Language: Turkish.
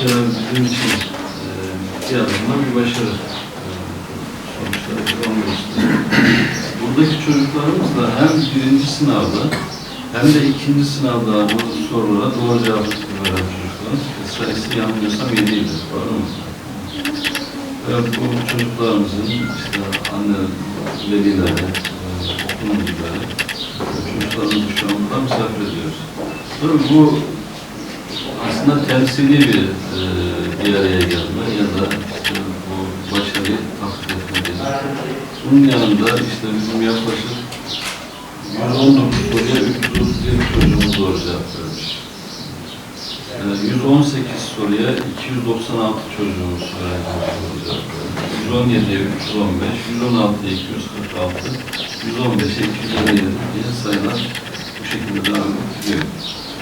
kere bizim için e, bir adımda bir başarı. E, sonuçları gösteriyor. Buradaki çocuklarımız da hem birinci sınavda hem de ikinci sınavda bu sorulara doğru cevap veren çocuklarımız. Sayısı yanılmıyorsam yediydi. Doğru mu? Ve bu çocuklarımızın işte anne velileri, e, okul müdürleri, çocuklarımızı şu an burada misafir ediyoruz. Tabii bu aslında temsili bir e, bir araya gelme ya da işte bu başarıyı takdir etme gibi. Bunun yanında işte bizim yaklaşık 119 soruya 337 çocuğumuz doğru cevap vermiş. E, 118 soruya 296 çocuğumuz öğrencimiz cevap vermiş. 117'ye 315, 116'ya 246, 115'e 257 diye sayılar bu şekilde devam ediyor.